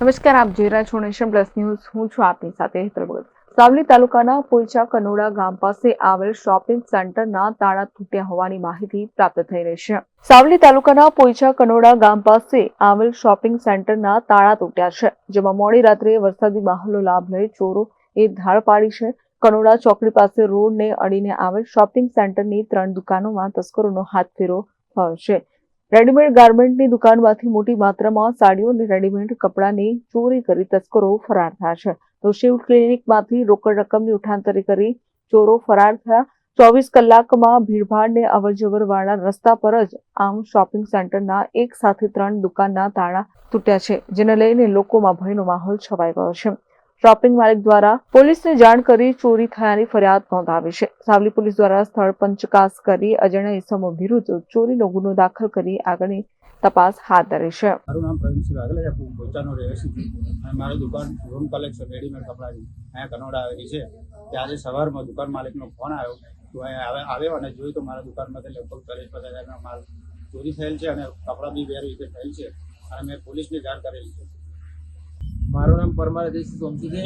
નમસ્કાર, આપ જોઈ રહ્યા છો નેશન પ્લસ ન્યૂઝ. હું છું આપની સાથે ભગત. સાવલી તાલુકાના પોઈચા કનોડા ગામ પાસે આવેલ શોપિંગ સેન્ટરના તાળા તૂટ્યા હોવાની માહિતી પ્રાપ્ત થઈ રહી છે. સાવલી તાલુકાના પોઈચા કનોડા ગામ પાસે આવેલ શોપિંગ સેન્ટરના તાળા તૂટ્યા છે, જેમાં મોડી રાત્રે વરસાદી માહોલનો લાભ લઈ ચોરો એ ધાડ પાડી છે. કનોડા ચોકડી પાસે રોડને અડીને આવેલ શોપિંગ સેન્ટરની ત્રણ દુકાનોમાં તસ્કરોનો હાથ ફેરો થયો છે. રેડીમેડ ગાર્મેન્ટની દુકાનમાંથી મોટી માત્રામાં સાડીઓ અને રેડીમેડ કપડાની ચોરી કરી તસ્કરો ફરાર થયા છે. તો શિવ ક્લિનિકમાંથી રોકડ રકમની ઉઠાંતરી કરી ચોરો ફરાર થયા. ચોવીસ કલાકમાં ભીડભાડને અવરજવર વાળા રસ્તા પર જ આમ શોપિંગ સેન્ટરના એક સાથે ત્રણ દુકાનના તાળા તૂટ્યા છે, જેને લઈને લોકોમાં ભયનો માહોલ છવાઈ ગયો છે. શોપિંગ માલિક દ્વારા પોલીસને જાણ કરી ચોરી થયાની ફરિયાદ નોંધાવી છે. સાવલી પોલીસ દ્વારા સ્થળ પંચકાસ કરી અજાણ્યા ઇસમો વિરુદ્ધ ચોરીનો ગુનો દાખલ કરી આગળની તપાસ હાથ ધરી છે. મારું નામ પ્રવીણસિંહ વાઘેલા છે. હું પોચાનો રહેવાસી છું. અને મારી દુકાન રૂમ કલેક્શન રેડીમેડ કપડાની અહીંયા કનોડા આવેલી છે. ત્યારે સવારમાં દુકાન માલિકનો ફોન આવ્યો. તો આવ્યો અને જોયું તો મારા દુકાનમાંથી લગભગ ચાલીસ પચાસ હજારનો માલ ચોરી થયેલ છે અને કપડાં બી વેર થયેલ છે. અને મેં પોલીસને જાણ કરેલી છે. મારું નામ પરમાર અજયસિંહ સોમસી છે.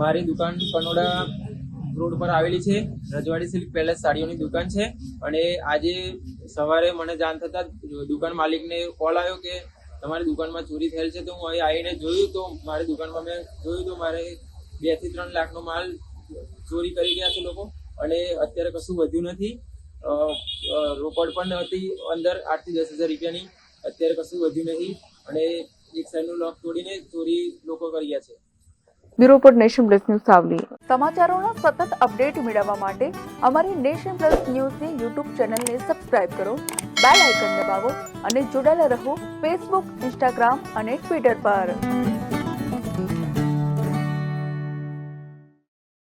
મારી દુકાન કનોડા રોડ પર આવેલી છે. રજવાડી સિલ્ક પેલેસ સાડીઓની દુકાન છે. અને આજે સવારે મને જાણ થતાં દુકાન માલિકને કોલ આવ્યો કે તમારી દુકાનમાં ચોરી થયેલ છે તો હું અહીં આવીને જોયું તો મારી દુકાનમાં મેં જોયું તો મારે બેથી ત્રણ લાખનો માલ ચોરી કરી ગયા છે લોકો. અને અત્યારે કશું વધ્યું નથી. રોકડ પણ હતી અંદર આઠથી દસ હજાર રૂપિયાની. અત્યારે કશું વધ્યું નથી. અને એક લોક તોડીને ચોરી લોકો કર્યા છે. બ્યુરો પર નેશન પ્લસ ન્યૂઝ સાવલી. સમાચારોના સતત અપડેટ મેળવવા માટે અમારી નેશન પ્લસ ન્યૂઝની યુટ્યુબ ચેનલને સબસ્ક્રાઇબ કરો બેલ આઇકન દબાવો અને જોડાયેલા રહો ફેસબુક ઇન્સ્ટાગ્રામ અને ટ્વિટર પર.